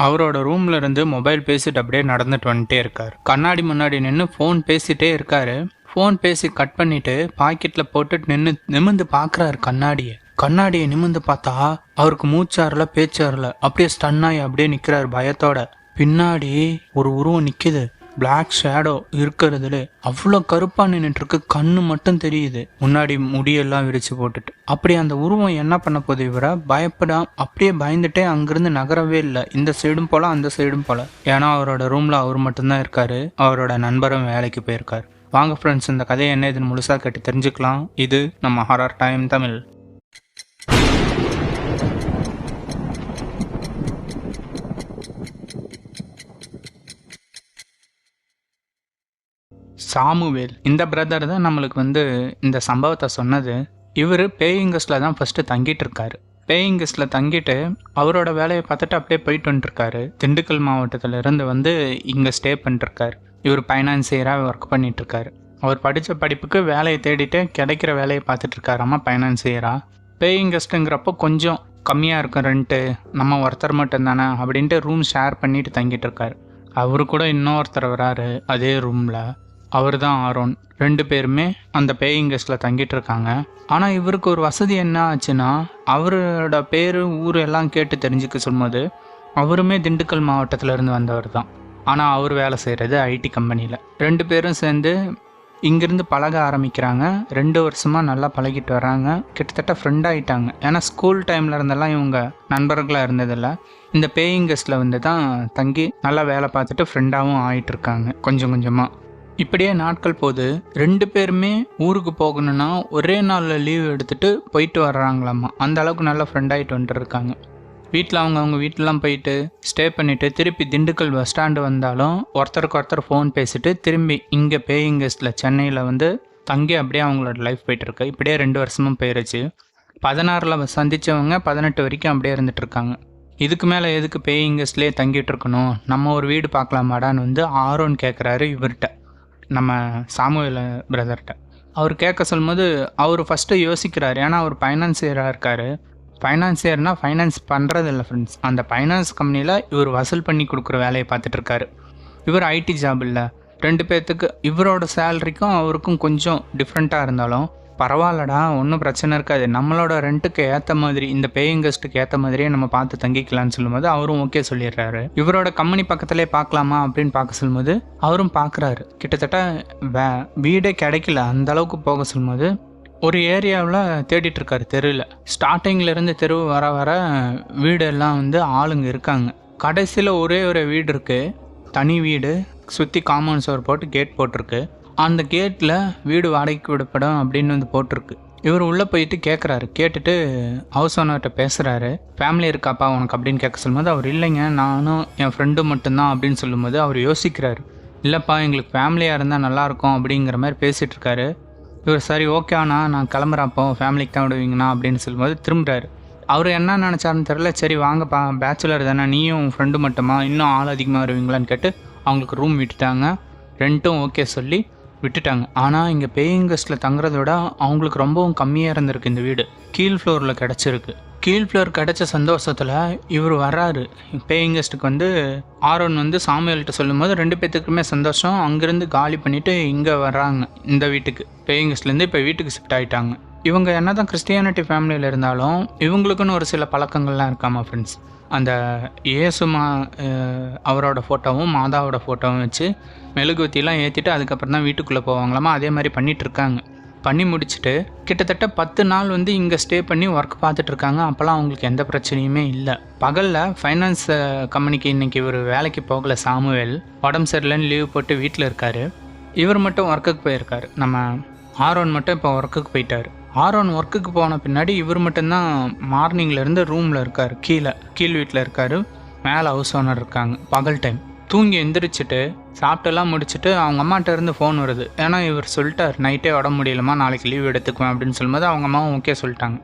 அவரோட ரூம்ல இருந்து மொபைல் பேசிட்டு அப்படியே நடந்துட்டு வந்துட்டே இருக்கார். கண்ணாடி முன்னாடி நின்று ஃபோன் பேசிட்டே இருக்காரு. ஃபோன் பேசி கட் பண்ணிட்டு பாக்கெட்ல போட்டுட்டு நின்று நிமிந்து பாக்குறாரு கண்ணாடியை. கண்ணாடியை நிமிந்து பார்த்தா அவருக்கு மூச்சாரல பேச்சாரல அப்படியே ஸ்டன் ஆகி அப்படியே நிக்கிறாரு பயத்தோட. பின்னாடி ஒரு உருவம் நிக்குது. பிளாக் ஷேடோ இருக்கிறதுல அவ்வளோ கருப்பாக நின்றுட்டு இருக்கு கண்ணு மட்டும் தெரியுது. முன்னாடி முடியெல்லாம் விரிச்சு போட்டுட்டு. அப்படி அந்த உருவம் என்ன பண்ண போது இவரை? பயப்படாம அப்படியே பயந்துட்டே அங்கிருந்து நகரவே இல்லை. இந்த சைடும் போல அந்த சைடும் போல. ஏன்னா அவரோட ரூம்ல அவர் மட்டும்தான் இருக்காரு. அவரோட நண்பரும் வேலைக்கு போயிருக்காரு. வாங்க ஃப்ரெண்ட்ஸ் இந்த கதையை என்ன இதுன்னு முழுசாக கேட்டு தெரிஞ்சுக்கலாம். இது நம்ம ஹாரர் டைம் தமிழ். சாமுவேல். இந்த பிரதர் தான் நம்மளுக்கு வந்து இந்த சம்பவத்தை சொன்னது. இவர் பேயிங் தான் ஃபஸ்ட்டு தங்கிட்டு இருக்காரு. பேயிங் தங்கிட்டு அவரோட வேலையை பார்த்துட்டு அப்படியே போயிட்டு வந்துட்டுருக்காரு திண்டுக்கல் மாவட்டத்துல இருந்து வந்து இங்கே ஸ்டே பண்ணிட்டுருக்காரு இவர் ஃபைனான்சியராக ஒர்க் பண்ணிட்டுருக்காரு. அவர் படித்த படிப்புக்கு வேலையை தேடிட்டு கிடைக்கிற வேலையை பார்த்துட்டு இருக்காராமா ஃபைனான்சியராக பேயிங் கெஸ்ட்டுங்கிறப்போ கொஞ்சம் கம்மியாக இருக்கும் ரெண்ட்டு நம்ம ஒருத்தர் மட்டும் தானே அப்படின்ட்டு ரூம் ஷேர் பண்ணிட்டு தங்கிட்டு இருக்காரு. அவரு கூட இன்னொருத்தர் வராரு அதே ரூமில் அவர் தான் ஆரோன். ரெண்டு பேருமே அந்த பேயிங் கெஸ்ட்டில் தங்கிட்டு இருக்காங்க ஆனால் இவருக்கு ஒரு வசதி என்ன ஆச்சுன்னா அவரோட பேர் ஊர் எல்லாம் கேட்டு தெரிஞ்சுக்க சொல்லும்போது அவருமே திண்டுக்கல் மாவட்டத்திலேருந்து வந்தவர் தான் ஆனால் அவர் வேலை செய்கிறது ஐடி கம்பெனியில் ரெண்டு பேரும் சேர்ந்து இங்கேருந்து பழக ஆரம்பிக்கிறாங்க. ரெண்டு வருஷமாக நல்லா பழகிட்டு வராங்க. கிட்டத்தட்ட ஃப்ரெண்ட் ஆகிட்டாங்க ஏன்னா ஸ்கூல் டைமில் இருந்தெல்லாம் இவங்க நண்பர்களாக இருந்ததில்ல. இந்த பேயிங் கெஸ்ட்டில் வந்து தான் தங்கி நல்லா வேலை பார்த்துட்டு ஃப்ரெண்டாகவும் ஆகிட்டு இருக்காங்க கொஞ்சம் கொஞ்சமாக இப்படியே நாட்கள் போகுது. ரெண்டு பேருமே ஊருக்கு போகணும்னா ஒரே நாளில் லீவ் எடுத்துட்டு போயிட்டு வர்றாங்களாம்மா அந்த அளவுக்கு நல்லா ஃப்ரெண்ட் ஆகிட்டு வந்துட்டுருக்காங்க வீட்டில் அவங்க அவங்க வீட்டிலாம் போயிட்டு ஸ்டே பண்ணிவிட்டு திருப்பி திண்டுக்கல் பஸ் ஸ்டாண்டு வந்தாலும் ஒருத்தருக்கு ஒருத்தர் ஃபோன் பேசிட்டு திரும்பி இங்கே பேயிங் கெஸ்ட்டில் சென்னையில் வந்து தங்கி அப்படியே அவங்களோட லைஃப் போயிட்டுருக்கு இப்படியே ரெண்டு வருஷமும் போயிருச்சு. பதினாறில் சந்தித்தவங்க பதினெட்டு வரைக்கும் அப்படியே இருந்துட்டு இருக்காங்க. இதுக்கு மேலே எதுக்கு பேயிங் கெஸ்ட்லேயே தங்கிட்டு இருக்கணும்? நம்ம ஒரு வீடு பார்க்கலாமாடான்னு வந்து ஆரோன்னு கேட்குறாரு இவர்கிட்ட. நம்ம சாமுவேல பிரதர்கிட்ட அவர் கேட்க சொல்லும்போது அவர் ஃபஸ்ட்டு யோசிக்கிறார். ஏன்னா அவர் ஃபைனான்சியராக இருக்கார். ஃபைனான்சியர்னால் ஃபைனான்ஸ் பண்ணுறது இல்லை ஃப்ரெண்ட்ஸ் அந்த ஃபைனான்ஸ் கம்பெனியில் இவர் வசூல் பண்ணி கொடுக்குற வேலையை பார்த்துட்ருக்காரு இவர் ஐடி ஜாப் இல்லை. ரெண்டு பேர்த்துக்கு இவரோட சேலரிக்கும் அவருக்கும் கொஞ்சம் டிஃப்ரெண்ட்டாக இருந்தாலும் பரவாயில்லடா ஒன்றும் பிரச்சனை இருக்காது. நம்மளோட ரெண்ட்டுக்கு ஏற்ற மாதிரி இந்த பேயிங் கெஸ்ட்டுக்கு ஏற்ற மாதிரியே நம்ம பார்த்து தங்கிக்கலாம்னு சொல்லும்போது அவரும் ஓகே சொல்லிடுறாரு. இவரோட கம்பெனி பக்கத்துலேயே பார்க்கலாமா அப்படின்னு பார்க்க சொல்லும்போது அவரும் பார்க்குறாரு. கிட்டத்தட்ட வே வீடே கிடைக்கல அந்த அளவுக்கு போக சொல்லும்போது ஒரு ஏரியாவில் தேடிட்டு இருக்காரு தெருவில். ஸ்டார்டிங்லேருந்து தெரு வர வர வீடெல்லாம் வந்து ஆளுங்க இருக்காங்க. கடைசியில் ஒரே ஒரு வீடு இருக்குது தனி வீடு சுற்றி காம்பவுண்ட் சோர் போட்டு கேட் போட்டிருக்கு. அந்த கேட்டில் வீடு வாடகைக்கு விடப்படும் அப்படின்னு வந்து போட்டிருக்கு. இவர் உள்ளே போயிட்டு கேட்குறாரு கேட்டுட்டு ஹவுஸ் ஓனர்கிட்ட பேசுகிறாரு ஃபேமிலி இருக்காப்பா உனக்கு? அப்படின்னு கேட்க சொல்லும்போது அவர் இல்லைங்க. நானும் என் ஃப்ரெண்டும் மட்டும்தான். அப்படின்னு சொல்லும்போது அவர் யோசிக்கிறாரு. இல்லைப்பா எங்களுக்கு ஃபேமிலியாக இருந்தால் நல்லாயிருக்கும் அப்படிங்கிற மாதிரி பேசிகிட்டு இருக்காரு. இவர் சரி ஓகேண்ணா நான் கிளம்புறப்போ ஃபேமிலிக்கு தான் விடுவீங்கண்ணா. அப்படின்னு சொல்லும்போது திரும்புறாரு. அவர் என்ன நினச்சாருன்னு தெரில சரி வாங்கப்பா. பேச்சுலர் தானே. நீயும் உன் ஃப்ரெண்டு மட்டுமா? இன்னும் ஆள் அதிகமாக வருவீங்களான்னு கேட்டு அவங்களுக்கு ரூம் விட்டுட்டாங்க. ரெண்ட்டும் ஓகே சொல்லி விட்டுட்டாங்க. ஆனால் இங்கே பேயிங் கெஸ்ட்டில் தங்குறத விட அவங்களுக்கு ரொம்பவும் கம்மியாக இருந்திருக்கு இந்த வீடு. கீழ் ஃப்ளோரில் கிடச்சிருக்கு. கீழ் ஃப்ளோர் கிடைச்ச சந்தோஷத்தில் இவர் வர்றாரு. பேயிங் கெஸ்ட்டுக்கு வந்து ஆரோன் வந்து சாமியல்கிட்ட சொல்லும்போது ரெண்டு பேர்த்துக்குமே சந்தோஷம். அங்கேருந்து காலி பண்ணிவிட்டு இங்கே வர்றாங்க இந்த வீட்டுக்கு. பேயிங் கெஸ்ட்லேருந்து இப்போ வீட்டுக்கு ஷிஃப்ட் ஆகிட்டாங்க இவங்க என்ன தான் கிறிஸ்டியானிட்டி ஃபேமிலியில் இருந்தாலும் இவங்களுக்குன்னு ஒரு சில பழக்கங்கள்லாம் இருக்காமா ஃப்ரெண்ட்ஸ் அந்த இயேசுமா அவரோட ஃபோட்டோவும் மாதாவோட ஃபோட்டோவும் வச்சு மெழுகுவத்திலாம் ஏற்றிட்டு அதுக்கப்புறம் தான் வீட்டுக்குள்ளே போவாங்களாமா? அதே மாதிரி பண்ணிட்டு இருக்காங்க. பண்ணி முடிச்சுட்டு கிட்டத்தட்ட பத்து நாள் வந்து இங்கே ஸ்டே பண்ணி ஒர்க் பார்த்துட்டு இருக்காங்க. அப்போல்லாம் அவங்களுக்கு எந்த பிரச்சனையுமே இல்லை. பகலில் ஃபைனான்ஸ் கம்பெனிக்கு இன்றைக்கி ஒரு வேலைக்கு போகல சாமுவேல். உடம்பு சரியில்லைன்னு லீவ் போட்டு வீட்டில் இருக்கார். இவர் மட்டும் ஒர்க்குக்கு போயிருக்காரு. நம்ம ஆரோன் மட்டும் இப்போ ஒர்க்குக்கு போயிட்டார். ஆரோன் ஒர்க்குக்கு போன பின்னாடி இவர் மட்டும்தான் மார்னிங்லேருந்து ரூமில் இருக்கார். கீழே கீழ் வீட்டில் இருக்கார். மேலே ஹவுஸ் ஓனர் இருக்காங்க. பகல் டைம் தூங்கி எந்திரிச்சிட்டு சாப்பிட்டெல்லாம் முடிச்சுட்டு அவங்க அம்மாட்ட இருந்து ஃபோன் வருது. ஏன்னா இவர் சொல்லிட்டார் நைட்டே உடம்பு முடியலமா நாளைக்கு லீவ் எடுத்துக்குவேன் அப்படின்னு சொல்லும்போது அவங்க அம்மாவும் ஓகே சொல்லிட்டாங்க.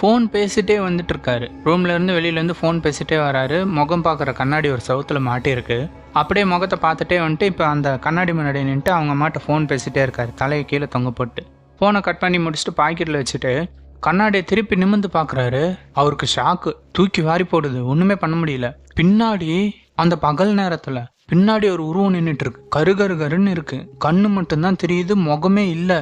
ஃபோன் பேசிட்டே வந்துட்டு இருக்காரு. வெளியிலேருந்து ஃபோன் பேசிட்டே வராரு. முகம் பார்க்குற கண்ணாடி ஒரு சவுத்தில் மாட்டியிருக்கு. அப்படியே முகத்தை பார்த்துட்டே வந்துட்டு இப்போ அந்த கண்ணாடி முன்னாடி நின்றுட்டு அவங்க அம்மாட்ட ஃபோன் பேசிட்டே இருக்காரு. தலையை கீழே தொங்க போட்டு. ஃபோனை கட் பண்ணி முடிச்சுட்டு பாக்கெட்டில் வச்சுட்டு கண்ணாடியை திருப்பி நிமிந்து பார்க்குறாரு. அவருக்கு ஷாக்கு தூக்கி வாரி போடுது. ஒன்றுமே பண்ண முடியல. பின்னாடி அந்த பகல் நேரத்தில் பின்னாடி ஒரு உருவம் நின்றுட்டு இருக்கு கரு கரு கருன்னு இருக்கு. கண்ணு மட்டும்தான் தெரியுது முகமே இல்லை.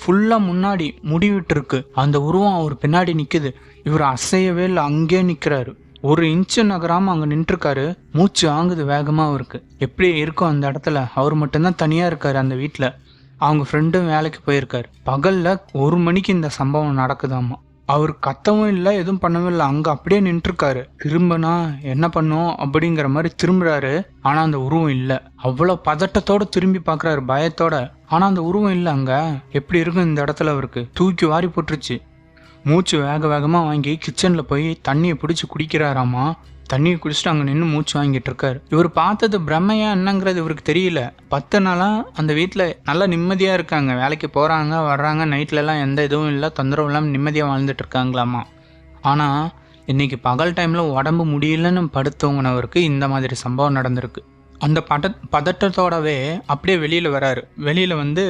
ஃபுல்லாக முன்னாடி முடிவிட்டு இருக்கு அந்த உருவம் அவர் பின்னாடி நிற்குது இவர் அசையவே இல்லை அங்கேயே நிற்கிறாரு ஒரு இன்ச்சு நகராம அங்கே நின்றுருக்காரு. மூச்சு ஆங்குது வேகமாக அவருக்கு. எப்படி இருக்கும் அந்த இடத்துல. அவர் மட்டும்தான் தனியாக இருக்காரு அந்த வீட்டில் அவங்க ஃப்ரெண்டும் வேலைக்கு போயிருக்காரு. பகலில் ஒரு மணிக்கு இந்த சம்பவம் நடக்குதாமா? அவர் கத்தவும் இல்லை எதுவும் பண்ணவும் இல்லை. அங்கே அப்படியே நின்றுருக்காரு. திரும்பினா என்ன பண்ணும் அப்படிங்கிற மாதிரி திரும்புறாரு. ஆனால் அந்த உருவம் இல்லை. அவ்வளோ பதட்டத்தோட திரும்பி பார்க்குறாரு பயத்தோட. ஆனால் அந்த உருவம் இல்லை அங்கே. எப்படி இருக்கும் இந்த இடத்துல அவருக்கு? தூக்கி வாரி போட்டுருச்சு. மூச்சு வேக வேகமாக வாங்கி கிச்சனில் போய் தண்ணியை பிடிச்சி குடிக்கிறாராமா? தண்ணியை குடிச்சிட்டு அங்கே நின்று மூச்சு வாங்கிட்டு இருக்காரு. இவர் பார்த்தது பிரம்மையா என்னங்கிறது இவருக்கு தெரியல. பத்து நாளாக அந்த வீட்டில் நல்லா நிம்மதியாக இருக்காங்க. வேலைக்கு போகிறாங்க வர்றாங்க நைட்லலாம் எந்த இதுவும் இல்லை. தொந்தரவு இல்லாமல் நிம்மதியாக வாழ்ந்துட்டு இருக்காங்களாமா. ஆனால் இன்னைக்கு பகல் டைமில் உடம்பு முடியலன்னு படுத்தவங்கனவருக்கு இந்த மாதிரி சம்பவம் நடந்திருக்கு. அந்த பட பதட்டத்தோடவே அப்படியே வெளியில் வராரு. வெளியில் வந்து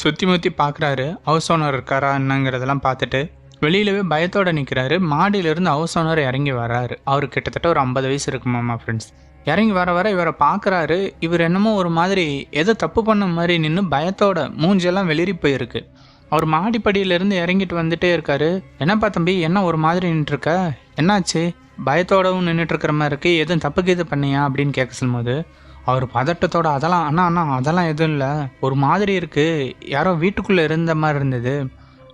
சுற்றி முற்றி பார்க்குறாரு ஹவுஸ் ஓனர் இருக்காரா என்னங்கிறதெல்லாம் பார்த்துட்டு வெளியிலவே பயத்தோடு நிற்கிறாரு மாடியிலிருந்து ஹவுஸ் ஓனர் இறங்கி வர்றாரு அவர் கிட்டத்தட்ட ஒரு ஐம்பது வயசு இருக்குமாமா ஃப்ரெண்ட்ஸ் இறங்கி வர வர இவரை பார்க்குறாரு இவர் என்னமோ ஒரு மாதிரி எதை தப்பு பண்ண மாதிரி நின்று பயத்தோட மூஞ்செல்லாம் வெளிரி போயிருக்கு. அவர் மாடிப்படியிலேருந்து இறங்கிட்டு வந்துட்டே இருக்காரு. என்னப்பா தம்பி என்ன ஒரு மாதிரி நின்றுருக்க? என்னாச்சு? பயத்தோடவும் நின்றுட்டுருக்கிற மாதிரி இருக்குது எதுவும் தப்பு கீது பண்ணியா? அப்படின்னு கேட்க சொல்லும்போது அவர் பதட்டத்தோட அதெல்லாம் அண்ணா அண்ணா அதெல்லாம் எதுவும் இல்லை. ஒரு மாதிரி இருக்குது யாரோ வீட்டுக்குள்ளே இருந்த மாதிரி இருந்தது.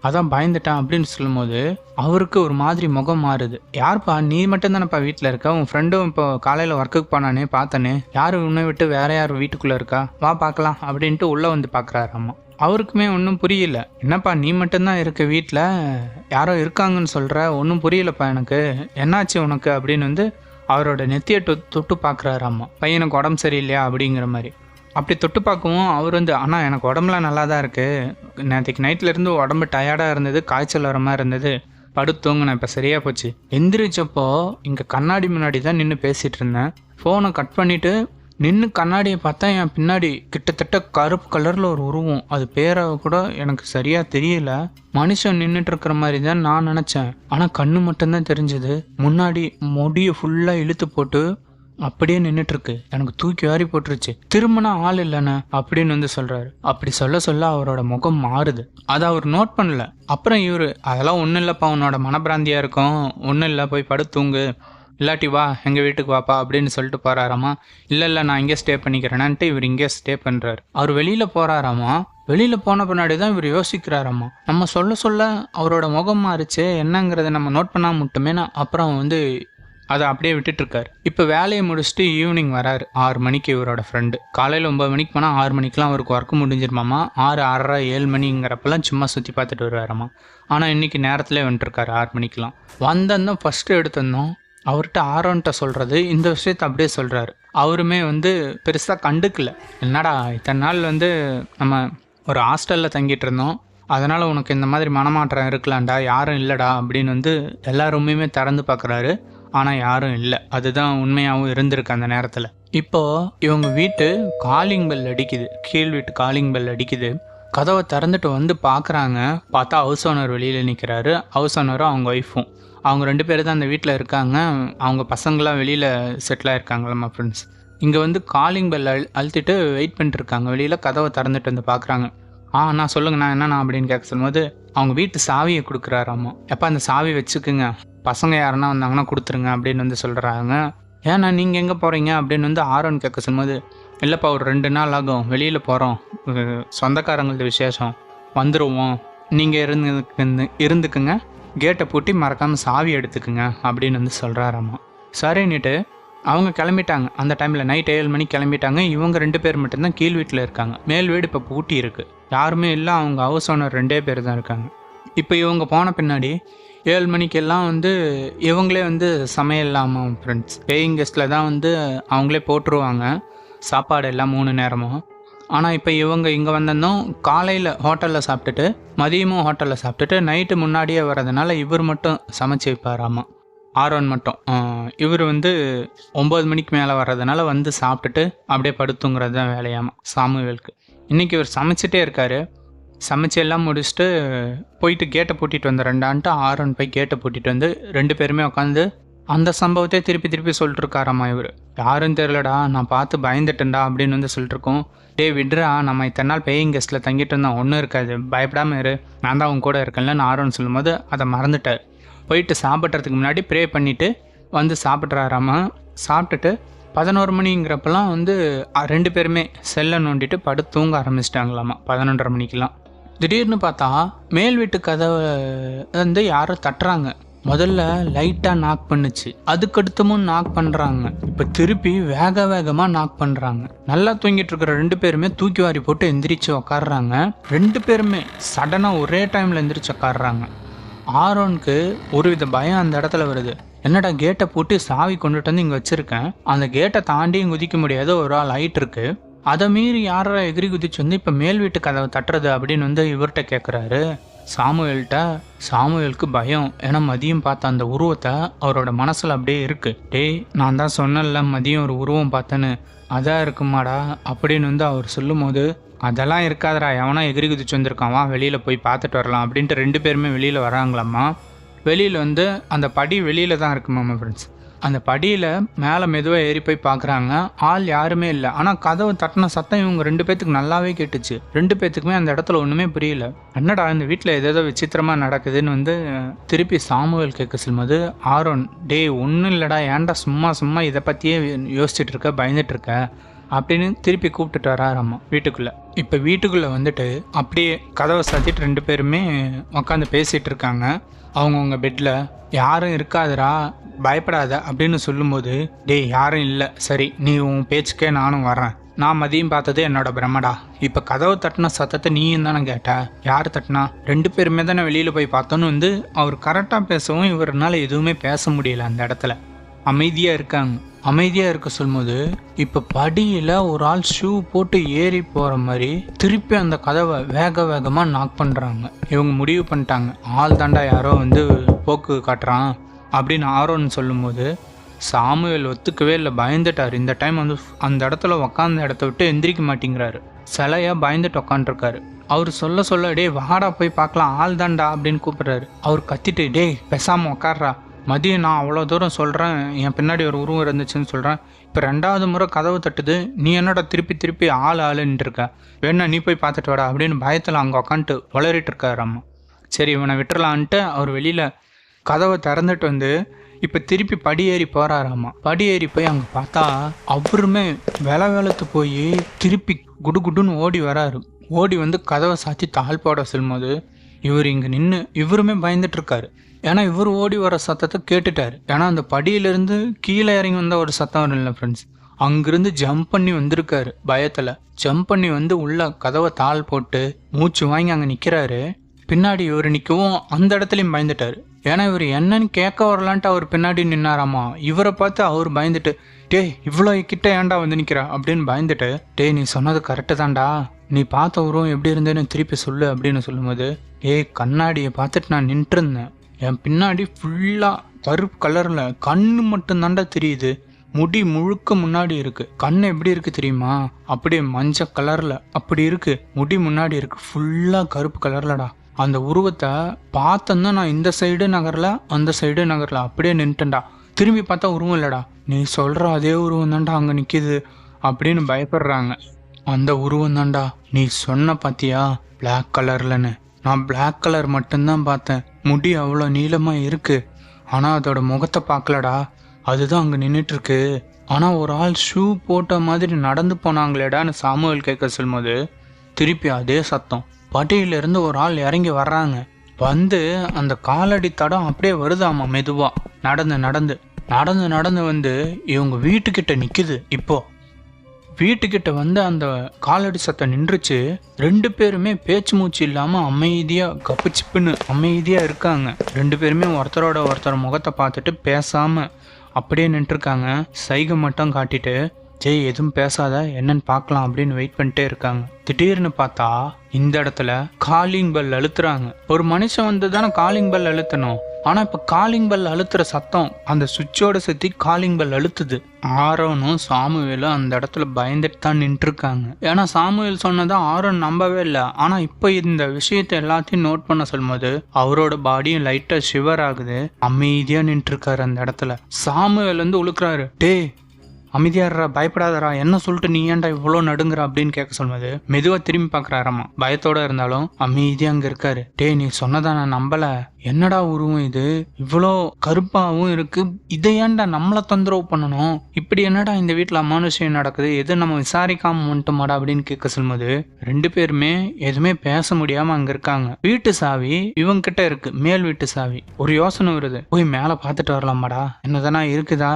அதான் பயந்துட்டான் அப்படின்னு சொல்லும்போது அவருக்கு ஒரு மாதிரி முகம் மாறுது. யார்ப்பா நீ மட்டும் தானேப்பா வீட்டில் இருக்க? உன் ஃப்ரெண்டும் இப்போ காலையில் ஒர்க்குக்கு போனானே பார்த்தனே. யார் உன்னை விட்டு வேற யார் வீட்டுக்குள்ளே இருக்கா? வா பார்க்கலாம் அப்படின்ட்டு உள்ளே வந்து பார்க்குறாரு அம்மா. அவருக்குமே ஒன்றும் புரியல. என்னப்பா நீ மட்டும்தான் இருக்க வீட்டில் யாரோ இருக்காங்கன்னு சொல்கிற ஒன்றும் புரியலப்பா எனக்கு. என்னாச்சு உனக்கு? அப்படின்னு வந்து அவரோட நெத்தியை தொ தொட்டு பார்க்குறாரு அம்மா. பையனுக்கு உடம்பு சரியில்லையா? அப்படிங்கிற மாதிரி. அப்படி தொட்டு பார்க்கவும் அவர் வந்து ஆனால் எனக்கு உடம்புலாம் நல்லா தான் இருக்குது நேற்றுக்கு நைட்லேருந்து உடம்பு டயர்டாக இருந்தது காய்ச்சல் வர மாதிரி இருந்தது. படுத்து தூங்கினேன் இப்போ சரியாக போச்சு. எந்திரிச்சப்போ இங்கே கண்ணாடி முன்னாடி தான் நின்று பேசிகிட்டு இருந்தேன். ஃபோனை கட் பண்ணிவிட்டு நின்று கண்ணாடியை பார்த்தா என் பின்னாடி கிட்டத்தட்ட கருப்பு கலரில் ஒரு உருவம். அது பேரை கூட எனக்கு சரியாக தெரியல. மனுஷன் நின்றுட்டு இருக்கிற மாதிரி தான் நான் நினச்சேன். ஆனால் கண்ணு மட்டும்தான் தெரிஞ்சது. முன்னாடி முடியை ஃபுல்லாக இழுத்து போட்டு அப்படியே நின்றுட்டு இருக்கு எனக்கு தூக்கி வாரி போட்டுருச்சு. திரும்பினா ஆள் இல்லைண்ணே அப்படின்னு வந்து சொல்றாரு. அப்படி சொல்ல சொல்ல அவரோட முகம் மாறுது. அதை அவர் நோட் பண்ணல. அப்புறம் இவரு அதெல்லாம் ஒன்றும் இல்லைப்பா உன்னோட மனப்பிராந்தியா இருக்கும். ஒன்றும் இல்லை போய் படு தூங்கு. இல்லாட்டி வா எங்கள் வீட்டுக்கு வாப்பா அப்படின்னு சொல்லிட்டு போகிறாராமா இல்லை இல்லை நான் இங்கே ஸ்டே பண்ணிக்கிறேனான்ட்டு இவர் இங்கே ஸ்டே பண்ணுறாரு அவர் வெளியில் போகிறாராமா வெளியில் போன பின்னாடி தான் இவர் யோசிக்கிறாராமா? நம்ம சொல்ல சொல்ல அவரோட முகம் மாறிச்சு. என்னங்கிறத நம்ம நோட் பண்ணால் மட்டுமே நான் அப்புறம் வந்து அதை அப்படியே விட்டுட்டுருக்காரு. இப்போ வேலையை முடிச்சுட்டு ஈவினிங் வராரு ஆறு மணிக்கு இவரோட ஃப்ரெண்டு காலையில் ஒம்பது மணிக்கு போனால் ஆறு மணிக்கெலாம் அவருக்கு ஒர்க் முடிஞ்சிருமாமா? ஆறு ஆறரை ஏழு மணிங்கிறப்பெல்லாம் சும்மா சுற்றி பார்த்துட்டு வருவாராமா? ஆனால் இன்றைக்கி நேரத்திலே வந்துட்டுருக்காரு ஆறு மணிக்கெலாம் வந்தோம் ஃபஸ்ட்டு எடுத்திருந்தோம். அவர்கிட்ட ஆரோன்ட்ட சொல்கிறது இந்த விஷயத்த அப்படியே சொல்கிறாரு அவருமே வந்து பெருசாக கண்டுக்கல. என்னடா இத்தனை நாள் வந்து நம்ம ஒரு ஹாஸ்டலில் தங்கிட்டு இருந்தோம். அதனால் உனக்கு இந்த மாதிரி மனமாற்றம் இருக்கலாம்டா யாரும் இல்லைடா அப்படின்னு வந்து எல்லா ரூமையுமே திறந்து பார்க்குறாரு. ஆனால் யாரும் இல்லை. அதுதான் உண்மையாகவும் இருந்திருக்கு அந்த நேரத்தில். இப்போது இவங்க வீட்டு காலிங் பெல் அடிக்குது. கீழ் வீட்டு காலிங் பெல் அடிக்குது. கதவை திறந்துட்டு வந்து பார்க்குறாங்க பார்த்தா ஹவுஸ் ஓனர் வெளியில் நிற்கிறாரு ஹவுஸ் ஓனரும் அவங்க ஒய்ஃபும் அவங்க ரெண்டு பேர் தான் அந்த வீட்டில் இருக்காங்க. அவங்க பசங்களாம் வெளியில் செட்டில் ஆயிருக்காங்களம்மா ஃப்ரெண்ட்ஸ் இங்கே வந்து காலிங் பெல் அழு அழுத்திட்டு வெயிட் பண்ணிட்டு இருக்காங்க வெளியில் கதவை திறந்துட்டு வந்து பார்க்குறாங்க ஆ அண்ணா சொல்லுங்கண்ணா என்னண்ணா அப்படின்னு கேட்க சொல்லும்போது அவங்க வீட்டு சாவியை கொடுக்குறாராம்மா எப்போ அந்த சாவி வச்சுக்குங்க. பசங்க யாருன்னா வந்தாங்கன்னா கொடுத்துருங்க அப்படின்னு வந்து சொல்கிறாங்க ஏன்னா நீங்கள் எங்கே போகிறீங்க அப்படின்னு வந்து ஆரோன் கேட்க சொல்லும்போது இல்லைப்பா ஒரு ரெண்டு நாள் ஆகும். வெளியில் போகிறோம் சொந்தக்காரங்களது விசேஷம். வந்துடுவோம் நீங்கள் இருந்து இருந்துக்குங்க. கேட்டை பூட்டி மறக்காமல் சாவி எடுத்துக்குங்க அப்படின்னு வந்து சொல்கிறாராம்மா சரின்னுட்டு அவங்க கிளம்பிட்டாங்க. அந்த டைமில் நைட் ஏழு மணிக்கு கிளம்பிட்டாங்க. இவங்க ரெண்டு பேர் மட்டும்தான் கீழ் வீட்டில் இருக்காங்க. மேல் வீடு இப்போ பூட்டி இருக்குது யாருமே இல்லை. அவங்க ஹவுஸ் ஓனர் ரெண்டே பேர் தான் இருக்காங்க. இப்போ இவங்க போன பின்னாடி ஏழு மணிக்கெல்லாம் வந்து இவங்களே வந்து சமையல் ஃப்ரெண்ட்ஸ் பேயிங் கெஸ்ட்டில் தான் வந்து அவங்களே போட்டுருவாங்க. சாப்பாடு எல்லாம் மூணு நேரமும். ஆனால் இப்போ இவங்க இங்கே வந்திருந்தோம் காலையில் ஹோட்டலில் சாப்பிட்டுட்டு மதியமும் ஹோட்டலில் சாப்பிட்டுட்டு நைட்டு முன்னாடியே வர்றதுனால இவர் மட்டும் சமைச்சு வைப்பாராமா? ஆரோன் மட்டும். இவர் வந்து ஒம்பது மணிக்கு மேலே வர்றதுனால வந்து சாப்பிட்டுட்டு அப்படியே படுத்துங்கிறது தான் வேலையாமா சாமுவேலுக்கு. இன்றைக்கி இவர் சமைச்சிட்டே இருக்காரு. சமைச்சு எல்லாம் முடிச்சுட்டு போயிட்டு கேட்டை பூட்டிட்டு வந்துடுறேன்டான்ட்டு ஆரோன் போய் கேட்டை பூட்டிட்டு வந்து ரெண்டு பேருமே உட்காந்து அந்த சம்பவத்தை திருப்பி திருப்பி சொல்லிட்டு இருக்காராம்மா இவர். யாரும் தெரிலடா நான் பார்த்து பயந்துட்டேன்டா அப்படின்னு வந்து சொல்லிட்டுருக்கோம். டே டேய் விட்றா நம்ம இத்தனை நாள் பேயிங் கெஸ்ட்டில் தங்கிட்டு இருந்தோம். ஒன்றும் இருக்காது பயப்படாமல் இரு. நான் தான் உன் கூட இருக்கேன்ல நான் ஆரோன்னு சொல்லும்போது அதை மறந்துட்டார். போயிட்டு சாப்பிட்றதுக்கு முன்னாடி ப்ரே பண்ணிவிட்டு வந்து சாப்பிட்றாராமா. சாப்பிட்டுட்டு பதினோரு மணிங்கிறப்பெல்லாம் வந்து ரெண்டு பேருமே செல்லை நோண்டிட்டு படுத்து தூங்க ஆரம்பிச்சிட்டாங்களாமா. பதினொன்றரை மணிக்கெலாம் திடீர்னு பார்த்தா மேல் வீட்டு கதவை வந்து யாரோ தட்டுறாங்க. முதல்ல லைட்டாக நாக் பண்ணுச்சு. அதுக்கடுத்தமும் நாக் பண்ணுறாங்க இப்போ திருப்பி வேக வேகமாக நாக் பண்ணுறாங்க நல்லா தூங்கிட்டு இருக்கிற ரெண்டு பேருமே தூக்கி வாரி போட்டு எந்திரிச்சு உக்காடுறாங்க ரெண்டு பேருமே சடனாக ஒரே டைமில் எந்திரிச்சு உக்காடுறாங்க ஆரோனுக்கு ஒருவித பயம் அந்த இடத்துல வருது. என்னடா கேட்டை போட்டு சாவி கொண்டுட்டு வந்து இங்கே வச்சிருக்கேன்? அந்த கேட்டை தாண்டியும் குதிக்க முடியாத ஒரு ஆள் ஹைட் இருக்கு அதை மீறி யாரா எகிரி குதிச்சு வந்து இப்போ மேல் வீட்டு கதவை தட்டுறது அப்படின்னு வந்து இவர்கிட்ட கேட்குறாரு சாமுவேல்கிட்ட சாமுவேலுக்கு பயம். ஏன்னா மதியம் பார்த்த அந்த உருவத்தை அவரோட மனசில் அப்படியே இருக்குது டேய் நான் தான் சொன்னேன்ல மதியம் ஒரு உருவம் பார்த்தேன்னு. அதான் இருக்குமாடா? அப்படின்னு வந்து அவர் சொல்லும்போது அதெல்லாம் இருக்காதடா. எவனா எகிரி குதிச்சு வந்திருக்கான். வா வெளியில் போய் பார்த்துட்டு வரலாம். அப்படின்ட்டு ரெண்டு பேருமே வெளியில் வராங்களாம்மா. வெளியில் வந்து அந்த படி வெளியில் தான் இருக்குமாம்மா ஃப்ரெண்ட்ஸ் அந்த படியில் மேலே மெதுவாக ஏறி போய் பார்க்குறாங்க ஆள் யாருமே இல்லை. ஆனால் கதவு தட்டின சத்தம் இவங்க ரெண்டு பேத்துக்கு நல்லாவே கேட்டுச்சு. ரெண்டு பேத்துக்குமே அந்த இடத்துல ஒன்றுமே புரியல. என்னடா இந்த வீட்டில் ஏதேதோ விசித்திரமாக நடக்குதுன்னு வந்து திருப்பி சாமுவேல் கேட்க சொல்லும்போது ஆரோன் டேய் ஒன்றும் இல்லைடா. ஏன்டா சும்மா சும்மா இதை பற்றியே யோசிச்சுட்டு இருக்க பயந்துட்டு இருக்க? அப்படின்னு திருப்பி கூப்பிட்டுட்டு வராராம்மா வீட்டுக்குள்ளே. இப்போ வீட்டுக்குள்ளே வந்துட்டு அப்படியே கதவை சாத்திட்டு ரெண்டு பேருமே உட்காந்து பேசிகிட்டு இருக்காங்க. அவங்கவுங்க பெட்டில் யாரும் இருக்காதுடா பயப்படாத அப்படின்னு சொல்லும்போது டேய் யாரும் இல்லை. சரி நீ உன் பேச்சுக்கே நானும் வரேன் நான் மதியம் பார்த்தது என்னோட பிரம்மடா. இப்போ கதவு தட்டின சத்தத்தை நீயும் தானே கேட்ட? யார் தட்டினா? ரெண்டு பேருமே தானே வெளியில் போய் பார்த்தோன்னு வந்து அவர் கரெக்டாக பேசவும் இவரால் எதுவுமே பேச முடியல அந்த இடத்துல. அமைதியாக இருக்காங்க. அமைதியாக இருக்க சொல்லும்போது இப்போ படியில் ஒரு ஆள் ஷூ போட்டு ஏறி போகிற மாதிரி திருப்பி அந்த கதவை வேக வேகமாக நாக் பண்ணுறாங்க இவங்க முடிவு பண்ணிட்டாங்க. ஆள் தாண்டா யாரோ வந்து போக்கு காட்டுறான் அப்படின்னு ஆரோன்னு சொல்லும்போது சாமுவேல் ஒத்துக்கவே இல்லை பயந்துட்டார். இந்த டைம் வந்து அந்த இடத்துல உக்காந்த இடத்த விட்டு எந்திரிக்க மாட்டேங்கிறாரு. சிலையா பயந்துட்டு உக்காண்டிருக்காரு அவர் சொல்ல சொல்ல டேய் வாடா போய் பார்க்கலாம். ஆள் தாண்டா அப்படின்னு கூப்பிட்றாரு. அவர் கத்திட்டு டேய் பேசாமல் உக்காடுறா மதியம் நான் அவ்வளோ தூரம் சொல்கிறேன் என் பின்னாடி ஒரு உருவம் இருந்துச்சுன்னு சொல்கிறேன் இப்போ ரெண்டாவது முறை கதவு தட்டுது. நீ என்னடா திருப்பி திருப்பி ஆள் ஆளுன்ட்டு இருக்க? வேணா நீ போய் பார்த்துட்டு வாடா அப்படின்னு பயத்தில் அங்கே உக்காந்துட்டு வளரிட்டு இருக்காரு அம்மா. சரி இவனை விட்டுறலான்ட்டு அவர் வெளியில் கதவை திறந்துட்டு வந்து இப்போ திருப்பி படியேறி போகிறாராமா போகிறாராம்மா போய் அங்கே பார்த்தா அவருமே வெலை வேலைத்து போய் திருப்பி குடு குடுன்னு ஓடி வராரு. ஓடி வந்து கதவை சாத்தி தாழ்பாட செல்லும்போது இவர் இங்கே நின்று இவருமே பயந்துட்டு இருக்காரு ஏன்னா இவர் ஓடி வர சத்தத்தை கேட்டுட்டார். ஏன்னா அந்த படியிலிருந்து கீழே இறங்கி வந்த ஒரு சத்தம் வரும் இல்லை ஃப்ரெண்ட்ஸ் அங்கிருந்து ஜம்ப் பண்ணி வந்திருக்காரு பயத்தில். ஜம்ப் பண்ணி வந்து உள்ள கதவை தாள் போட்டு மூச்சு வாங்கி அங்கே நிற்கிறாரு பின்னாடி இவர் நிற்கவும் அந்த இடத்துலையும் பயந்துட்டாரு. ஏன்னா இவர் என்னன்னு கேட்க வரலான்ட்டு அவர் பின்னாடி நின்னாராமா? இவரை பார்த்து அவர் பயந்துட்டு டேய் இவ்வளோ கிட்ட ஏன்டா வந்து நிற்கிறா அப்படின்னு பயந்துட்டு டேய் நீ சொன்னது கரெக்டு தான்டா. நீ பார்த்த உருவம் எப்படி இருந்தேன்னு திருப்பி சொல்லு அப்படின்னு சொல்லும்போது ஏய் கண்ணாடியை பார்த்துட்டு நான் நின்றுருந்தேன். என் பின்னாடி ஃபுல்லாக கருப்பு கலரில் கண்ணு மட்டும்தாண்டா தெரியுது. முடி முழுக்க முன்னாடி இருக்கு. கண் எப்படி இருக்கு தெரியுமா? அப்படியே மஞ்சள் கலர்ல அப்படி இருக்கு. முடி முன்னாடி இருக்கு. ஃபுல்லா கருப்பு கலர்லடா அந்த உருவத்தை பார்த்தேன்னா நான் இந்த சைடு நகரல அந்த சைடு நகரல அப்படியே நின்ட்டேன்டா திரும்பி பார்த்தா உருவம் இல்லடா. நீ சொல்ற அதே உருவம் தான்டா அங்க நிக்குது. அப்படின்னு பயப்படுறாங்க. அந்த உருவம் தாண்டா நீ சொன்ன பாத்தியா? பிளாக் கலர்லன்னு நான் பிளாக் கலர் மட்டும்தான் பார்த்தேன். முடி அவ்வளோ நீளமா இருக்கு. ஆனா அதோட முகத்தை பார்க்கலடா. அதுதான் அங்கே நின்றுட்டு இருக்கு ஆனால் ஒரு ஆள் ஷூ போட்ட மாதிரி நடந்து போனாங்களேடான்னு சாமுவேல் கேட்க சொல்லும்போது திருப்பி அதே சத்தம். பட்டியிலிருந்து ஒரு ஆள் இறங்கி வர்றாங்க. வந்து அந்த காலடி தடம் அப்படியே வருதாமா மெதுவா? நடந்து நடந்து. நடந்து நடந்து வந்து இவங்க வீட்டுக்கிட்ட நிக்குது. இப்போ வீட்டுக்கிட்ட வந்து அந்த காலடி சத்தம் நின்றுச்சு. ரெண்டு பேருமே பேச்சு மூச்சு இல்லாமல் அமைதியாக கப்புச்சிப்புன்னு அமைதியாக இருக்காங்க. ரெண்டு பேருமே ஒருத்தரோட ஒருத்தர் முகத்தை பார்த்துட்டு பேசாமல் அப்படியே நின்றுருக்காங்க. சைகை மட்டும் காட்டிட்டு ஜெய் எதுவும் பேசாத என்னன்னு பார்க்கலாம் அப்படின்னு வெயிட் பண்ணிட்டே இருக்காங்க. திடீர்னு பார்த்தா இந்த இடத்துல காலிங் பெல் அழுத்துறாங்க. ஒரு மனுஷன் வந்து தானே காலிங் பெல் அழுத்தணும்? ஆனா இப்ப காலிங் பெல் அழுத்துற சத்தம் அந்த சுவிட்சோட சேர்த்து காலிங் பெல் அழுத்துது. ஆரோனும் சாமுவேலும் அந்த இடத்துல பயந்துட்டு தான் நின்றுருக்காங்க. ஏன்னா சாமுவேல் சொன்னதை ஆரோன் நம்பவே இல்லை. ஆனா இப்போ இந்த விஷயத்தை எல்லாத்தையும் நோட் பண்ண சொல்லும்போது அவரோட பாடியும் லைட்டா ஷிவர் ஆகுது. அமைதியா நின்றுருக்காரு அந்த இடத்துல. சாமுவேல் வந்து உழுக்கிறாரு. டே அமைதியாடுறா பயப்படாதடா என்ன சொல்லிட்டு நீ ஏன்டா இவ்வளோ நடுங்குற அப்படின்னு கேட்க சொல்லும்போது மெதுவாக திரும்பி பார்க்குறாராமா. பயத்தோட இருந்தாலும் அமைதியாக அங்கே இருக்காரு. டேய் நீ சொன்னதா நான் நம்பல. என்னடா உருவம் இது? இவ்வளோ கருப்பாகவும் இருக்கு. இதை ஏன்டா நம்மளை தொந்தரவு பண்ணணும்? இப்படி என்னடா இந்த வீட்டில் அமானுஷயம் நடக்குது? எது நம்ம விசாரிக்காம வந்துட்டோமாடா அப்படின்னு கேட்க சொல்லும்போது ரெண்டு பேருமே எதுவுமே பேச முடியாம அங்க இருக்காங்க. வீட்டு சாவி இவங்க கிட்ட இருக்கு. மேல் வீட்டு சாவி. ஒரு யோசனை வருது. போய் மேலே பார்த்துட்டு வரலாமாடா? என்னதானா இருக்குதா?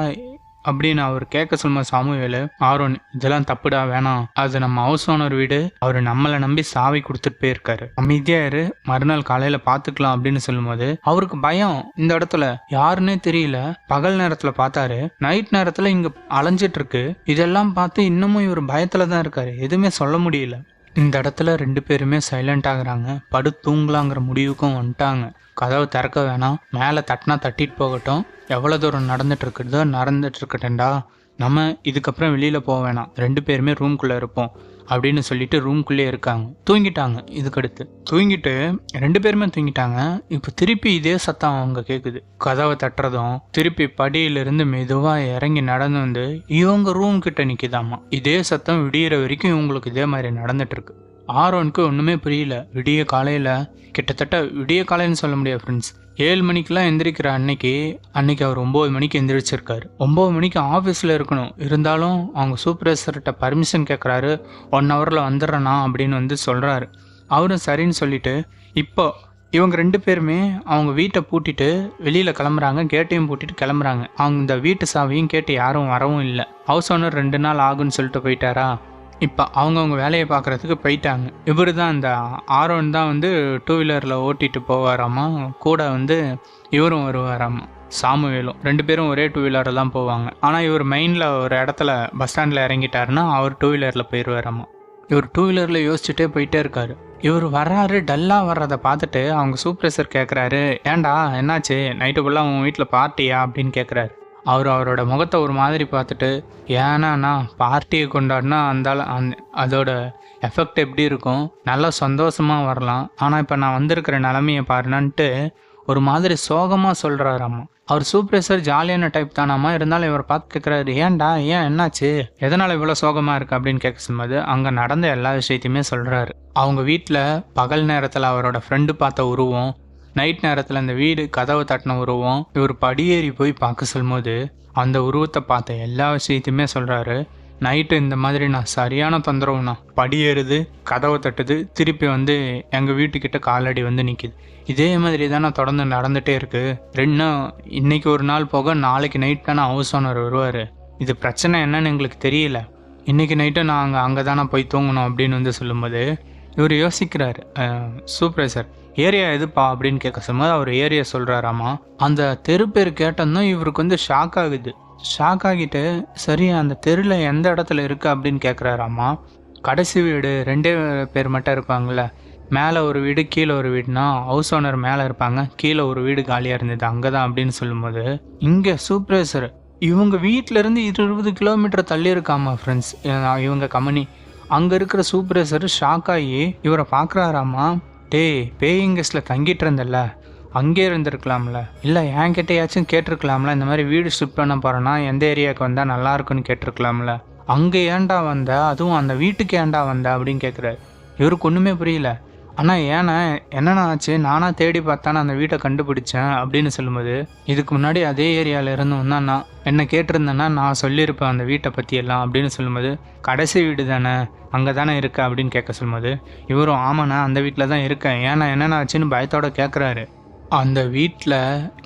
அப்படின்னு அவர் கேட்க சொல்லும்போது சாமுவேலு? ஆரோன் இதெல்லாம் தப்புடா வேணாம். அது நம்ம ஹவுஸ் ஓனர் வீடு. அவர் நம்மளை நம்பி சாவி கொடுத்துட்டு போயிருக்காரு. அமைதியா இரு. மறுநாள் காலையில பாத்துக்கலாம் அப்படின்னு சொல்லும்போது அவருக்கு பயம். இந்த இடத்துல யாருன்னே தெரியல. பகல் நேரத்துல பார்த்தாரு. நைட் நேரத்துல இங்க அலைஞ்சிட்டு இருக்கு. இதெல்லாம் பார்த்து இன்னமும் இவர் பயத்துல தான் இருக்காரு. எதுவுமே சொல்ல முடியல. இந்த இடத்துல ரெண்டு பேருமே சைலண்ட் ஆகுறாங்க. படு தூங்கலாங்கிற முடிவுக்கும் வந்துட்டாங்க. கதவை திறக்க வேணாம். மேலே தட்டினா தட்டிட்டு போகட்டும். எவ்வளோ தூரம் நடந்துட்டு இருக்குதோ நடந்துட்டு இருக்கட்டேன்டா நம்ம இதுக்கப்புறம் வெளியில் போக வேணாம். ரெண்டு பேருமே ரூம்குள்ளே இருப்போம். அப்படின்னு சொல்லிட்டு ரூம்குள்ளே இருக்காங்க. தூங்கிட்டாங்க. இதுக்கடுத்து தூங்கிட்டு ரெண்டு பேருமே தூங்கிட்டாங்க. இப்போ திருப்பி இதே சத்தம் அவங்க கேட்குது கதவை தட்டுறதும் திருப்பி படியிலிருந்து மெதுவாக இறங்கி நடந்து வந்து இவங்க ரூம் கிட்ட நிற்கிதாமா இதே சத்தம் விடியிற வரைக்கும் இவங்களுக்கு இதே மாதிரி நடந்துட்டு இருக்கு ஆரோனுக்கு ஒன்றுமே புரியல. விடிய காலையில் கிட்டத்தட்ட விடிய காலைன்னு சொல்ல முடியாது ஃப்ரெண்ட்ஸ் ஏழு மணிக்கெலாம் எந்திரிக்கிற அன்னைக்கு அன்னைக்கு அவர் ஒம்பது மணிக்கு எந்திரிச்சிருக்காரு. ஒம்பது மணிக்கு ஆஃபீஸில் இருக்கணும். இருந்தாலும் அவங்க சூப்பர்வைசர்கிட்ட பர்மிஷன் கேட்குறாரு ஒன் ஹவரில் வந்துடுறேண்ணா அப்படின்னு வந்து சொல்கிறாரு அவரும் சரின்னு சொல்லிட்டு இப்போ இவங்க ரெண்டு பேருமே அவங்க வீட்டை பூட்டிட்டு வெளியில் கிளம்புறாங்க. கேட்டையும் பூட்டிட்டு கிளம்புறாங்க. அவங்க இந்த வீட்டு சாவியும் கேட்டு யாரும் வரவும் இல்லை. ஹவுஸ் ஓனர் ரெண்டு நாள் ஆகுன்னு சொல்லிட்டு போயிட்டாரா? இப்போ அவங்கவுங்க வேலையை பார்க்குறதுக்கு போயிட்டாங்க. இவர் தான் இந்த ஆரோன் தான் வந்து டூ வீலரில் ஓட்டிகிட்டு போவாராமா? கூட வந்து இவரும் வருவாராமா? சாமுவேலும். ரெண்டு பேரும் ஒரே டூ வீலரில் தான் போவாங்க. ஆனால் இவர் மெயினில் ஒரு இடத்துல பஸ் ஸ்டாண்டில் இறங்கிட்டாருன்னா அவர் டூ வீலரில் போயிடுவாராமா இவர் டூ வீலரில் யோசிச்சுட்டே போயிட்டே இருக்காரு. இவர் வர்றாரு டல்லாக வர்றதை பார்த்துட்டு அவங்க சூப்பர்வைசர் கேட்குறாரு ஏன்டா என்னாச்சு? நைட்டு ஃபுல்லாக உன் வீட்டில் பார்ட்டியா அப்படின்னு கேட்குறாரு அவர் அவரோட முகத்தை ஒரு மாதிரி பார்த்துட்டு ஏன்னாண்ணா பார்ட்டியை கொண்டாடினா அந்தால அந் அதோட எஃபெக்ட் எப்படி இருக்கும்? நல்லா சந்தோஷமாக வரலாம். ஆனால் இப்போ நான் வந்திருக்கிற நிலமையை பாருனான்ட்டு ஒரு மாதிரி சோகமாக சொல்கிறாராம்மா அவர் சூப்பர்வைசர் ஜாலியான டைப் தானாமா. இருந்தாலும் இவர் பார்த்து கேட்குறாரு ஏன்டா ஏன் என்னாச்சு? எதனால் இவ்வளோ சோகமாக இருக்குது அப்படின்னு கேட்க சொல்லும்போது அங்கே நடந்த எல்லா விஷயத்தையுமே சொல்கிறாரு அவங்க வீட்டில் பகல் நேரத்தில் அவரோட ஃப்ரெண்டு பார்த்த உருவம் நைட் நேரத்தில் அந்த வீடு கதவை தட்டின உருவம் இவர் படியேறி போய் பார்க்க சொல்லும்போது அந்த உருவத்தை பார்த்த எல்லா விஷயத்தையுமே சொல்கிறாரு நைட்டு இந்த மாதிரி நான் சரியான தொந்தரவுண்ணா. படியேறுது கதவை தட்டுது திருப்பி வந்து எங்கள் வீட்டுக்கிட்ட காலடி வந்து நிற்கிது இதே மாதிரி தானே தொடர்ந்து நடந்துகிட்டே இருக்குது ரெண்டு இன்னைக்கு ஒரு நாள் போக நாளைக்கு நைட் தானே ஹவுஸ் ஓனர் வருவார். இது பிரச்சனை என்னன்னு எங்களுக்கு தெரியல. இன்னைக்கு நைட்டு நாங்கள் அங்கே தானே போய் தூங்கணும் அப்படின்னு வந்து சொல்லும்போது இவர் யோசிக்கிறார் சூப்பர் சார் ஏரியா எதுப்பா? அப்படின்னு கேட்க சொல்லும்போது அவர் ஏரியா சொல்கிறாராமா அந்த தெரு பேர் கேட்டோம்னா இவருக்கு வந்து ஷாக் ஆகுது. ஷாக் ஆகிட்டு சரி அந்த தெருவில் எந்த இடத்துல இருக்குது அப்படின்னு கேட்குறாராமா? கடைசி வீடு ரெண்டே பேர் மட்டும் இருப்பாங்கள்ல மேலே ஒரு வீடு கீழே ஒரு வீடுனா ஹவுஸ் ஓனர் மேலே இருப்பாங்க. கீழே ஒரு வீடு காலியாக இருந்தது அங்கே தான் அப்படின்னு சொல்லும்போது இங்கே சூப்பர்வைசர் இவங்க வீட்டிலேருந்து இருபது கிலோமீட்டர் தள்ளி இருக்காமா ஃப்ரெண்ட்ஸ் இவங்க கம்பெனி அங்கே இருக்கிற சூப்பர்வைசர் ஷாக் ஆகி இவரை பார்க்குறாராமா? டேய் பேயிங் கெஸ்டில் தங்கிட்டு இருந்தல்ல. அங்கே இருந்திருக்கலாம்ல. இல்லை என்கிட்டயாச்சும் கேட்டிருக்கலாம்ல. இந்த மாதிரி வீடு ஷிஃப்ட் பண்ண போகிறேன்னா எந்த ஏரியாவுக்கு வந்தால் நல்லா இருக்குன்னு கேட்டிருக்கலாம்ல. அங்கே ஏன்டா வந்த? அதுவும் அந்த வீட்டுக்கு ஏன்டா வந்த? அப்படின்னு கேட்குறாரு இவருக்கு ஒன்றுமே புரியல. ஆனால் ஏன்னா என்னென்ன ஆச்சு? நானாக தேடி பார்த்தானே அந்த வீட்டை கண்டுபிடிச்சேன் அப்படின்னு சொல்லும்போது இதுக்கு முன்னாடி அதே ஏரியாவில் இருந்து வந்தாண்ணா என்ன கேட்டிருந்தேன்னா நான் சொல்லியிருப்பேன் அந்த வீட்டை பற்றியெல்லாம் அப்படின்னு சொல்லும்போது கடைசி வீடு தானே அங்கே தானே இருக்க? அப்படின்னு கேட்க சொல்லும்போது இவரும் ஆமாண்ணா அந்த வீட்டில் தான் இருக்கேன். ஏன்னா என்னென்ன ஆச்சுன்னு பயத்தோட கேட்குறாரு அந்த வீட்டில்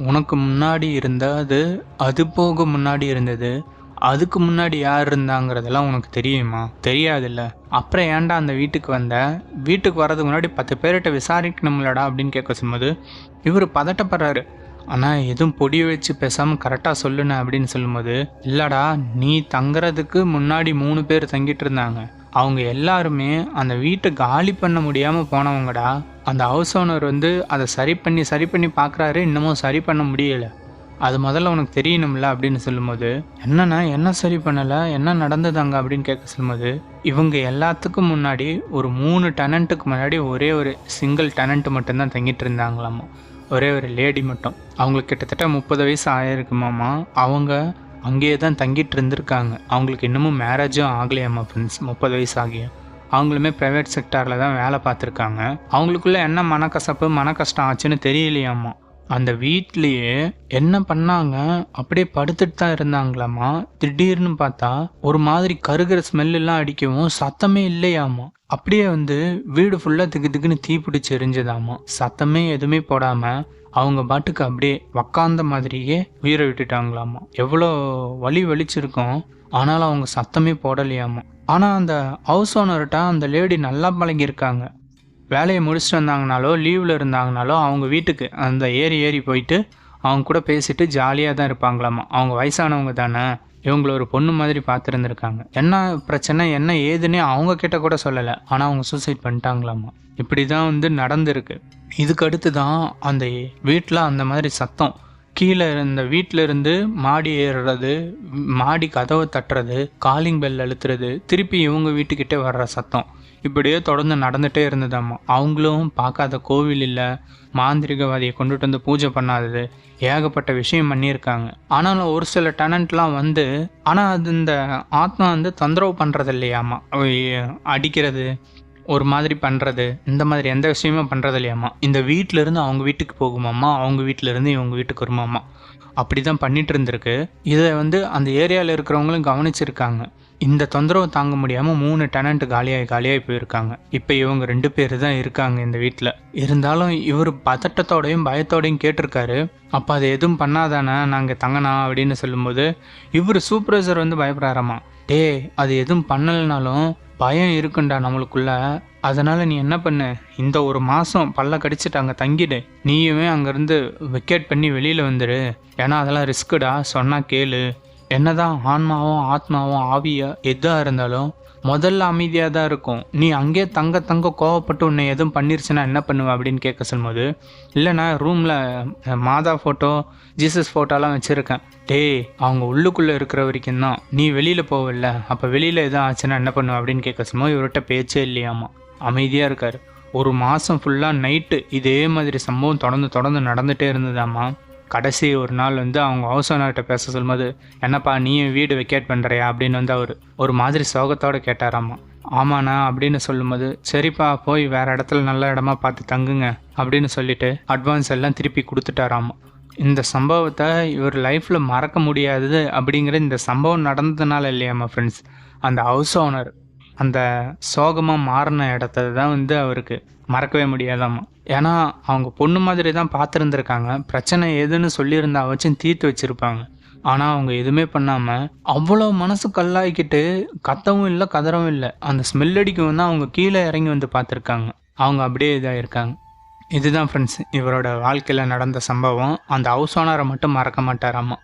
உனக்கு முன்னாடி இருந்தது அது போக முன்னாடி இருந்தது அதுக்கு முன்னாடி யார் இருந்தாங்கிறதெல்லாம் உனக்கு தெரியுமா? தெரியாதுல்ல. அப்புறம் ஏன்டா அந்த வீட்டுக்கு வந்த? வீட்டுக்கு வர்றதுக்கு முன்னாடி பத்து பேர்கிட்ட விசாரிக்கணும்லடா அப்படின்னு கேட்க சொல்லும்போது இவர் பதட்டப்படுறாரு. ஆனால் எதுவும் பொடி வச்சு பேசாமல் கரெக்டாக சொல்லுன அப்படின்னு சொல்லும்போது இல்லைடா நீ தங்குறதுக்கு முன்னாடி மூணு பேர் தங்கிட்டு இருந்தாங்க. அவங்க எல்லாருமே அந்த வீட்டை காலி பண்ண முடியாமல் போனவங்கடா. அந்த ஹவுஸ் ஓனர் வந்து அதை சரி பண்ணி சரி பண்ணி பார்க்குறாரு. இன்னமும் சரி பண்ண முடியலை. அது முதல்ல உனக்கு தெரியணும்ல அப்படின்னு சொல்லும்போது என்னண்ணா என்ன சரி பண்ணலை? என்ன நடந்ததாங்க அப்படின்னு கேட்க சொல்லும்போது இவங்க எல்லாத்துக்கும் முன்னாடி ஒரு மூணு டெனண்ட்டுக்கு முன்னாடி ஒரே ஒரு சிங்கிள் டெனண்ட் மட்டும்தான் தங்கிட்டு இருந்தாங்களாமா? ஒரே ஒரு லேடி மட்டும். அவங்களுக்கு கிட்டத்தட்ட முப்பது வயசு ஆயிருக்குமாமா? அவங்க அங்கேயே தான் தங்கிட்டு இருந்திருக்காங்க. அவங்களுக்கு இன்னமும் மேரேஜும் ஆகலையாம்மா ஃப்ரெண்ட்ஸ் முப்பது வயசு ஆகியும் அவங்களுமே ப்ரைவேட் செக்டாரில் தான் வேலை பார்த்துருக்காங்க. அவங்களுக்குள்ள என்ன மனக்கசப்பு மன கஷ்டம் ஆச்சுன்னு தெரியலையாம்மா அந்த வீட்லேயே என்ன பண்ணாங்க? அப்படியே படுத்துட்டு தான் இருந்தாங்களாமா? திடீர்னு பார்த்தா ஒரு மாதிரி கருகிற ஸ்மெல்லாம் அடிக்கவும் சத்தமே இல்லையாமா? அப்படியே வந்து வீடு ஃபுல்லாக திக்கு திக்குன்னு தீ பிடிச்சி எரிஞ்சதாமா? சத்தமே எதுவுமே போடாமல் அவங்க பாட்டுக்கு அப்படியே உக்காந்த மாதிரியே உயிரை விட்டுட்டாங்களாமா? எவ்வளோ வலி வலிச்சிருக்கோம். ஆனாலும் அவங்க சத்தமே போடலையாமா? ஆனால் அந்த ஹவுஸ் ஓனர்கிட்ட அந்த லேடி நல்லா பழகியிருக்காங்க. வேலையை முடிச்சுட்டு வந்தாங்கனாலோ லீவில் இருந்தாங்கனாலோ அவங்க வீட்டுக்கு அந்த ஏறி ஏறி போயிட்டு அவங்க கூட பேசிட்டு ஜாலியாக தான் இருப்பாங்களாமா? அவங்க வயசானவங்க தானே? இவங்கள ஒரு பொண்ணு மாதிரி பார்த்துருந்துருக்காங்க. என்ன பிரச்சனை என்ன ஏதுன்னே அவங்க கிட்ட கூட சொல்லலை. ஆனால் அவங்க சூசைட் பண்ணிட்டாங்களாமா? இப்படி தான் வந்து நடந்திருக்கு. இதுக்கு அடுத்து தான் அந்த வீட்டில் அந்த மாதிரி சத்தம். கீழே இருந்த வீட்டில் இருந்து மாடி ஏறுறது மாடி கதவை தட்டுறது காலிங் பெல் அழுத்துறது திருப்பி இவங்க வீட்டுக்கிட்டே வர்ற சத்தம். இப்படியே தொடர்ந்து நடந்துகிட்டே இருந்ததாம்மா அவங்களும் பார்க்காத கோவில் இல்லை மாந்திரிகவாதியை கொண்டுட்டு வந்து பூஜை பண்ணாதது ஏகப்பட்ட விஷயம் பண்ணியிருக்காங்க. ஆனாலும் ஒரு சில டெனண்ட்லாம் வந்து ஆனால் அது இந்த ஆத்மா வந்து தொந்தரவு பண்ணுறது இல்லையாம்மா அடிக்கிறது ஒரு மாதிரி பண்ணுறது இந்த மாதிரி எந்த விஷயமும் பண்ணுறது இல்லையாம்மா இந்த வீட்டிலேருந்து அவங்க வீட்டுக்கு போகுமாம்மா அவங்க வீட்டிலேருந்து இவங்க வீட்டுக்கு வருமாம்மா. அப்படி தான் பண்ணிகிட்டு இருந்திருக்கு. இதை வந்து அந்த ஏரியாவில் இருக்கிறவங்களும் கவனிச்சிருக்காங்க. இந்த தொந்தரவு தாங்க முடியாமல் மூணு டெனண்ட் காலியாகி காலியாகி போயிருக்காங்க. இப்போ இவங்க ரெண்டு பேர் தான் இருக்காங்க இந்த வீட்டில் இருந்தாலும் இவர் பதட்டத்தோடையும் பயத்தோடையும் கேட்டிருக்காரு. அப்போ அதை எதுவும் பண்ணாதானே நாங்கள் தங்கனா அப்படின்னு சொல்லும்போது இவர் சூப்பர்வைசர் வந்து பயப்படுறாராமா? டே அது எதுவும் பண்ணலைனாலும் பயம் இருக்குண்டா நம்மளுக்குள்ள. அதனால நீ என்ன பண்ணு? இந்த ஒரு மாதம் பல்ல கடிச்சிட்டு அங்கே தங்கிடு. நீயுமே அங்கேருந்து விக்கெட் பண்ணி வெளியில் வந்துடு ஏன்னா அதெல்லாம் ரிஸ்க்குடா சொன்னால் கேளு. என்னதான் ஆன்மாவும் ஆத்மாவும் ஆவியா எதாக இருந்தாலும் முதல்ல அமைதியாக தான் இருக்கும். நீ அங்கேயே தங்க தங்க கோவப்பட்டு உன்னை எதுவும் பண்ணிருச்சுன்னா என்ன பண்ணுவேன் அப்படின்னு கேட்க சொல்லும்போது இல்லைண்ணா ரூமில் மாதா ஃபோட்டோ ஜீசஸ் ஃபோட்டோலாம் வச்சுருக்கேன். டேய் அவங்க உள்ளுக்குள்ளே இருக்கிற வரைக்கும் தான். நீ வெளியில் போகல அப்போ வெளியில் எதுவும் ஆச்சுன்னா என்ன பண்ணுவேன் அப்படின்னு கேட்க சொல்லும்போது இவர்கிட்ட பேச்சே இல்லையாமா. அமைதியாக இருக்கார். ஒரு மாதம் ஃபுல்லாக நைட்டு இதே மாதிரி சம்பவம் தொடர்ந்து தொடர்ந்து நடந்துகிட்டே இருந்ததாம்மா. கடைசி ஒரு நாள் வந்து அவங்க ஹவுஸ் ஓனர்கிட்ட பேச சொல்லும்போது என்னப்பா நீயும் வீடு வெக்கேட் பண்ணுறியா அப்படின்னு வந்து அவர் ஒரு மாதிரி சோகத்தோடு கேட்டாராம்மா ஆமாண்ணா அப்படின்னு சொல்லும்போது சரிப்பா போய் வேறு இடத்துல நல்ல இடமா பார்த்து தங்குங்க அப்படின்னு சொல்லிட்டு அட்வான்ஸ் எல்லாம் திருப்பி கொடுத்துட்டாராம்மா இந்த சம்பவத்தை இவர் லைஃப்பில் மறக்க முடியாதது அப்படிங்கிற இந்த சம்பவம் நடந்ததுனால இல்லையாம்மா ஃப்ரெண்ட்ஸ் அந்த ஹவுஸ் ஓனர் அந்த சோகமாக மாறின இடத்த தான் வந்து அவருக்கு மறக்கவே முடியாதாம்மா ஏன்னா அவங்க பொண்ணு மாதிரி தான் பார்த்துருந்துருக்காங்க பிரச்சனை எதுன்னு சொல்லியிருந்தா வச்சும் தீர்த்து வச்சுருப்பாங்க. ஆனால் அவங்க எதுவுமே பண்ணாமல் அவ்வளோ மனசு கல்லாக்கிட்டு கத்தவும் இல்லை கதறவும் இல்லை. அந்த ஸ்மெல் அடிக்கவும் தான் அவங்க கீழே இறங்கி வந்து பார்த்துருக்காங்க அவங்க அப்படியே இதாக இருக்காங்க இதுதான் ஃப்ரெண்ட்ஸ் இவரோட வாழ்க்கையில் நடந்த சம்பவம். அந்த ஹவுஸ் ஓனரை மட்டும் மறக்க மாட்டாராம்மா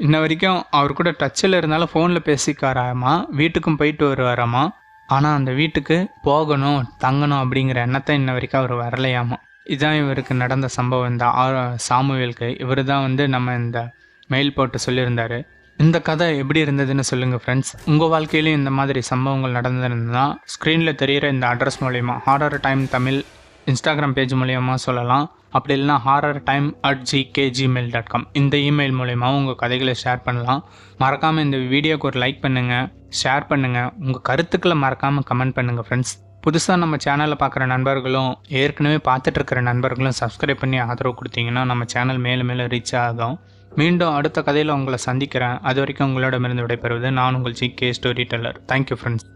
இன்ன வரைக்கும் அவர் கூட டச்சில் இருந்தாலும் ஃபோனில் பேசிக்காராமா. வீட்டுக்கும் போயிட்டு வருவாராமா. ஆனால் அந்த வீட்டுக்கு போகணும் தங்கணும் அப்படிங்கிற எண்ணத்தை இன்ன வரைக்கும் அவர் வரலையாமா? இதுதான் இவருக்கு நடந்த சம்பவம். இந்த ஆ சாமுவேலுக்கு இவர் தான் வந்து நம்ம இந்த மெயில் போட்டு சொல்லியிருந்தார். இந்த கதை எப்படி இருந்ததுன்னு சொல்லுங்கள் ஃப்ரெண்ட்ஸ் உங்கள் வாழ்க்கையிலையும் இந்த மாதிரி சம்பவங்கள் நடந்திருந்ததுன்னா ஸ்க்ரீனில் தெரிகிற இந்த அட்ரஸ் மூலயமா horror time Tamil Instagram page மூலயமா சொல்லலாம். அப்படி இல்லைனா horror time at GK Gmail dot com இந்த இமெயில் மூலயமா உங்கள் கதைகளை ஷேர் பண்ணலாம். மறக்காமல் இந்த வீடியோக்கு ஒரு லைக் பண்ணுங்கள் ஷேர் பண்ணுங்கள் உங்கள் கருத்துக்களை மறக்காமல் கமெண்ட் பண்ணுங்கள் ஃப்ரெண்ட்ஸ் புதுசாக நம்ம சேனலில் பார்க்குற நண்பர்களும் ஏற்கனவே பார்த்துட்டு இருக்கிற நண்பர்களும் சப்ஸ்கிரைப் பண்ணி ஆதரவு கொடுத்தீங்கன்னா நம்ம சேனல் மேலும் மேலும் ரீச் ஆகும். மீண்டும் அடுத்த கதையில் உங்களை சந்திக்கிறேன். அது வரைக்கும் உங்களோட உங்களிடமிருந்து விடைபெறுவது நான் உங்கள் G K storyteller thank you friends